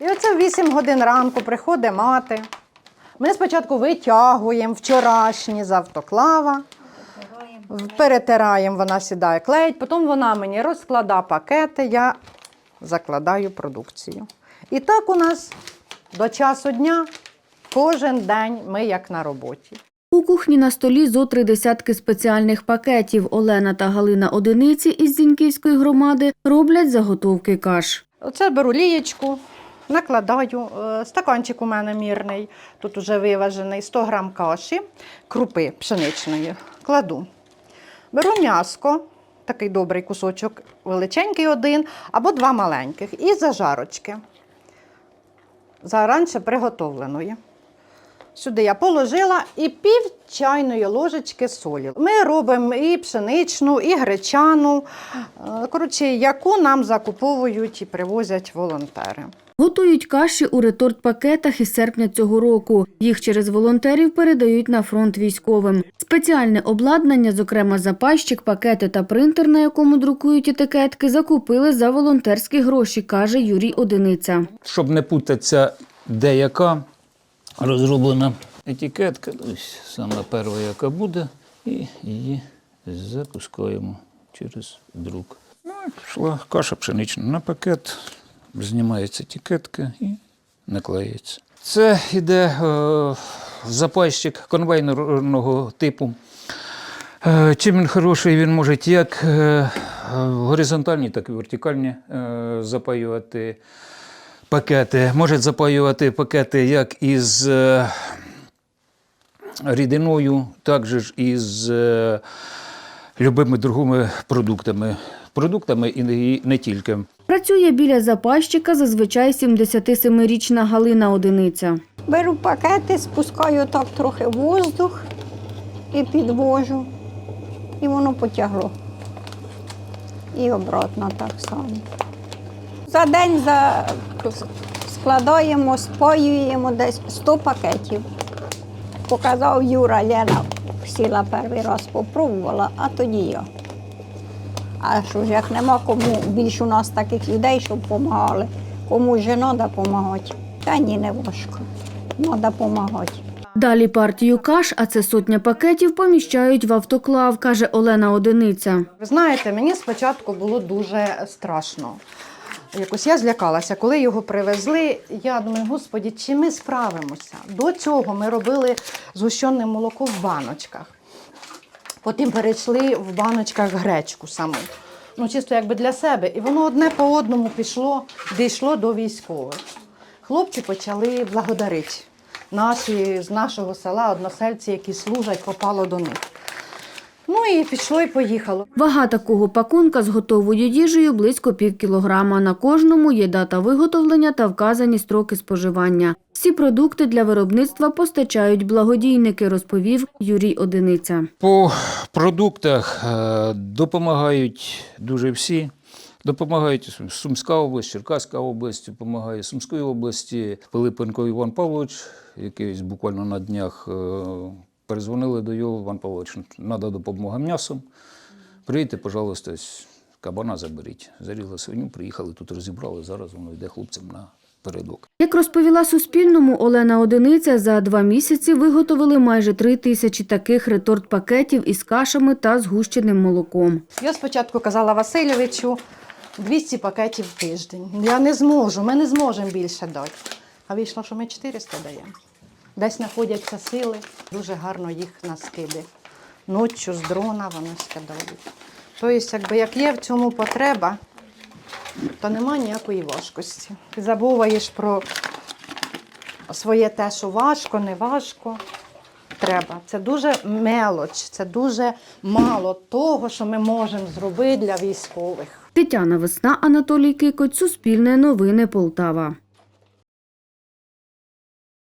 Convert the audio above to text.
І оце в 8 годин ранку приходить мати. Ми спочатку витягуємо вчорашні з автоклава, перетираємо, вона сідає клеїть, потім вона мені розкладає пакети, я закладаю продукцію. І так у нас до часу дня кожен день ми як на роботі. У кухні на столі зо три десятки спеціальних пакетів. Олена та Галина Одиниці із Зіньківської громади роблять заготовки каш. Оце беру лієчку, накладаю. Е, Стаканчик у мене мірний, тут уже виважений 100 грам каші, крупи пшеничної. Кладу. Беру м'яско, такий добрий кусочок, величенький один або два маленьких, і зажарочки. Заранше приготовленої. Сюди я положила і пів чайної ложечки солі. Ми робимо і пшеничну, і гречану, е, коротше, яку нам закуповують і привозять волонтери. Готують каші у реторт-пакетах із серпня цього року. Їх через волонтерів передають на фронт військовим. Спеціальне обладнання, зокрема запайщик, пакети та принтер, на якому друкують етикетки, закупили за волонтерські гроші, каже Юрій Одиниця. Щоб не путатися, де яка розроблена етикетка, ось саме перша, яка буде, і її запускаємо через друк. Ну, пішла каша пшенична на пакет, знімається етикетка і наклеїться. Це йде е, запайщик конвейерного типу. Е, Чим він хороший, він може як е, горизонтальні, так і вертикальні запаювати пакети. Може запаювати пакети як із е, рідиною, так же ж і з е, любими другими продуктами. Продуктами і не, і не тільки. Працює біля запайщика зазвичай 77-річна Галина Одиниця. Беру пакети, спускаю так трохи воздух і підвожу. І воно потягло. І обратно так само. За день за... складаємо, споюємо десь 100 пакетів. Показав Юра, Лена сіла перший раз, попробувала, а тоді я. А що ж як нема кому більше у нас таких людей, щоб допомагали, кому ж треба допомагати. Та ні, не важко. Треба допомагати. Далі партію каш, а це сотня пакетів, поміщають в автоклав, каже Олена Одиниця. Ви знаєте, мені спочатку було дуже страшно. Якось я злякалася, коли його привезли. Я думаю, господі, чи ми справимося? До цього ми робили згущене молоко в баночках. Потім перейшли в баночках гречку саму. Ну, чисто якби для себе. І воно одне по одному пішло, дійшло до військових. Хлопці почали благодарити. Наші з нашого села, односельці, які служать, попало до них. Ну і пішло і поїхало. Вага такого пакунка з готовою їжею близько пів кілограма. На кожному є дата виготовлення та вказані строки споживання. Всі продукти для виробництва постачають благодійники, розповів Юрій Одиниця. По продуктах е, допомагають дуже всі. Допомагають Сумська область, Черкаська область, допомагає Сумської області. Пилипенко Іван Павлович, який буквально на днях е, перезвонили до його, Іван Павлович, треба допомога м'ясом. Приїдьте, пожалуйста, кабана заберіть. Зарізали свиню, приїхали, тут розібрали, зараз воно йде хлопцям на передок. Як розповіла Суспільному Олена Одиниця, за два місяці виготовили майже три тисячі таких реторт-пакетів із кашами та згущеним молоком. Я спочатку казала Васильовичу 200 пакетів в тиждень. Я не зможу, ми не зможемо більше дати. А вийшло, що ми 400 даємо. Десь знаходяться сили, дуже гарно їх на скиди. Ночі з дрона вони скидають. Тобто, якби як є в цьому потреба, то немає ніякої важкості. Ти забуваєш про своє те, що важко, не важко. Треба. Це дуже мелоч, це дуже мало того, що ми можемо зробити для військових. Тетяна Весна, Анатолій Кикоть, Суспільне новини Полтава.